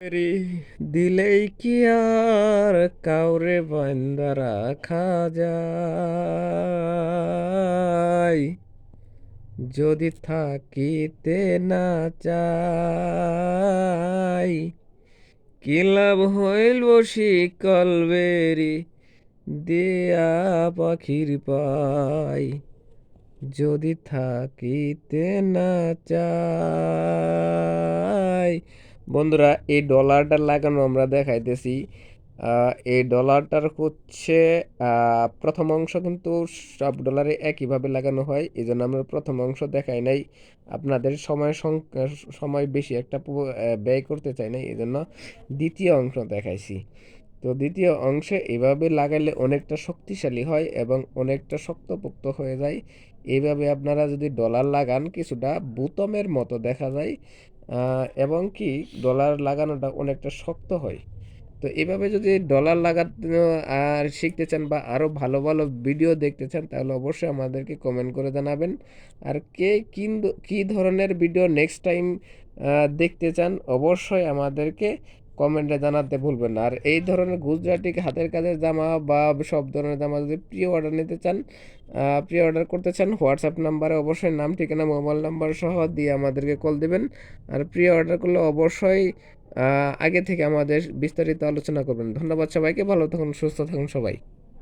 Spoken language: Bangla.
রে দিলেই কি আর কাউরে বান্দা রাখা যায় যদি থাকিতে না চাই কি লাভ হইল শিকল বেরি দেয়া পাখির পাই যদি থাকিতে না চাই বন্ধুরা, এই ডলারটা লাগানো আমরা দেখাইতেছি। এই ডলারটার হচ্ছে প্রথম অংশ কিন্তু সব ডলারে একইভাবে লাগানো হয়। এই জন্য আমরা প্রথম অংশ দেখাই নাই। আপনাদের সময় সময় বেশি একটা ব্যয় করতে চাই না এই জন্য দ্বিতীয় অংশ দেখাইছি। তো দ্বিতীয় অংশে এভাবে লাগাইলে অনেকটা শক্তিশালী হয় এবং অনেকটা শক্তপোক্ত হয়ে যায়। এইভাবে আপনারা যদি ডলার লাগান, কিছুটা বুতমের মতো দেখা যায়। এবং কি ডলার লাগানোটা অনেকটা শক্ত হয়। তো এভাবে যদি ডলার লাগানো আর শিখতে চান বা আরও ভালো ভালো ভিডিও দেখতে চান, তাহলে অবশ্যই আমাদেরকে কমেন্ট করে জানাবেন। আর কে কী ধরনের ভিডিও নেক্সট টাইম দেখতে চান, অবশ্যই আমাদেরকে কমেন্টে জানাতে ভুলবেন না। আর এই ধরনের গুজরাটি হাতের কাজের জামা বা সব ধরনের জামা যদি প্রি অর্ডার নিতে চান প্রি অর্ডার করতে চান, হোয়াটসঅ্যাপ নাম্বারে অবশ্যই নাম, ঠিকানা, মোবাইল নাম্বার সহ দিয়ে আমাদেরকে কল দিবেন। আর প্রি অর্ডার করলে অবশ্যই আগে থেকে আমাদের বিস্তারিত আলোচনা করবেন। ধন্যবাদ সবাইকে, ভালো থাকুন, সুস্থ থাকুন সবাই।